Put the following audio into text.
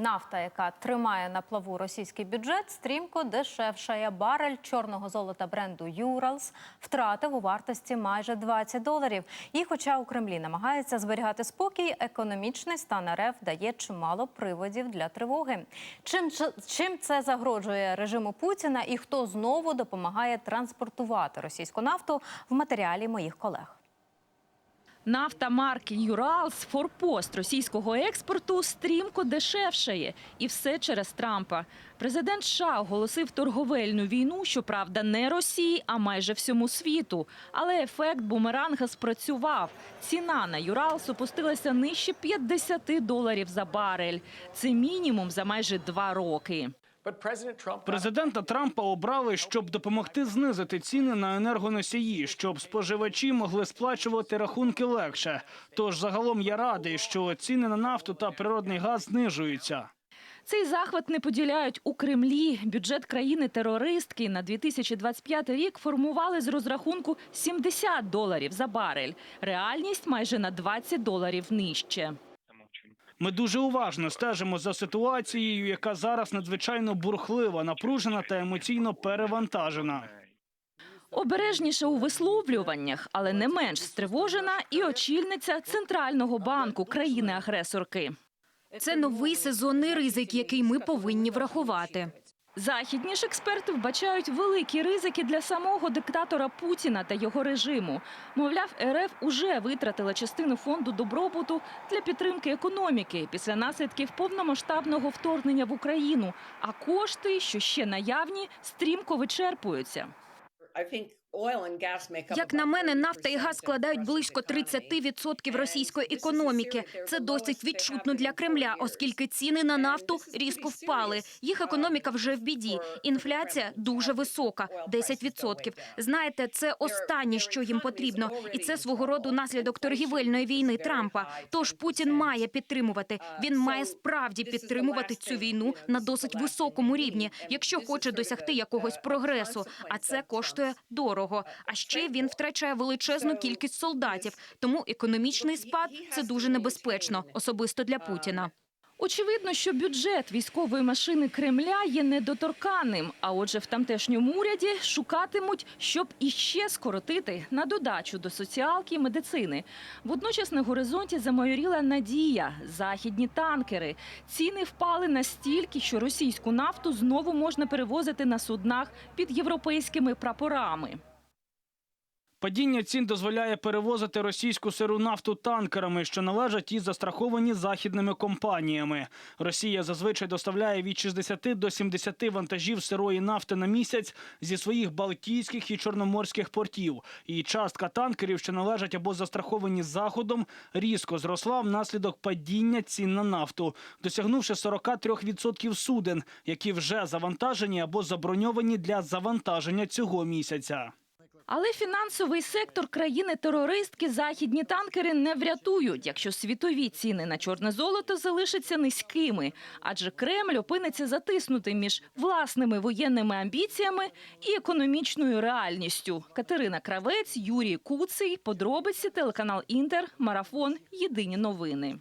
Нафта, яка тримає на плаву російський бюджет, стрімко дешевшає. Барель чорного золота бренду Юралс втратив у вартості майже 20 доларів. І, хоча у Кремлі намагається зберігати спокій, економічний стан РФ дає чимало приводів для тривоги. Чим чим це загрожує режиму Путіна і хто знову допомагає транспортувати російську нафту в матеріалі моїх колег? Нафта марки Юралс, форпост російського експорту, стрімко дешевшає. І все через Трампа. Президент США оголосив торговельну війну, щоправда, не Росії, а майже всьому світу. Але ефект бумеранга спрацював. Ціна на Юралс опустилася нижче 50 доларів за барель. Це мінімум за майже два роки. Президента Трампа обрали, щоб допомогти знизити ціни на енергоносії, щоб споживачі могли сплачувати рахунки легше. Тож загалом я радий, що ціни на нафту та природний газ знижуються. Цей захват не поділяють у Кремлі. Бюджет країни-терористки на 2025 рік формували з розрахунку 70 доларів за барель. Реальність майже на 20 доларів нижче. Ми дуже уважно стежимо за ситуацією, яка зараз надзвичайно бурхлива, напружена та емоційно перевантажена. Обережніше у висловлюваннях, але не менш стривожена і очільниця Центрального банку країни-агресорки. Це новий сезонний ризик, який ми повинні врахувати. Західні ж експерти вбачають великі ризики для самого диктатора Путіна та його режиму. Мовляв, РФ уже витратила частину фонду добробуту для підтримки економіки після наслідків повномасштабного вторгнення в Україну. А кошти, що ще наявні, стрімко вичерпуються. Як на мене, нафта і газ складають близько 30% російської економіки. Це досить відчутно для Кремля, оскільки ціни на нафту різко впали. Їх економіка вже в біді. Інфляція дуже висока 10%. Знаєте, це останнє, що їм потрібно, і це свого роду наслідок торгівельної війни Трампа. Тож Путін має підтримувати. Він має справді підтримувати цю війну на досить високому рівні, якщо хоче досягти якогось прогресу. А це коштує дорого. А ще він втрачає величезну кількість солдатів. Тому економічний спад це дуже небезпечно, особисто для Путіна. Очевидно, що бюджет військової машини Кремля є недоторканним. А отже, в тамтешньому уряді шукатимуть, щоб іще скоротити на додачу до соціалки і медицини. Водночас на горизонті замайоріла надія – західні танкери. Ціни впали настільки, що російську нафту знову можна перевозити на суднах під європейськими прапорами. Падіння цін дозволяє перевозити російську сиру нафту танкерами, що належать і застраховані західними компаніями. Росія зазвичай доставляє від 60 до 70 вантажів сирої нафти на місяць зі своїх балтійських і чорноморських портів. І частка танкерів, що належать або застраховані заходом, різко зросла внаслідок падіння цін на нафту, досягнувши 43% суден, які вже завантажені або заброньовані для завантаження цього місяця. Але фінансовий сектор країни-терористки західні танкери не врятують, якщо світові ціни на чорне золото залишаться низькими. Адже Кремль опиниться затиснутим між власними воєнними амбіціями і економічною реальністю. Катерина Кравець, Юрій Куций, подробиці, телеканал Інтер, Марафон, Єдині новини.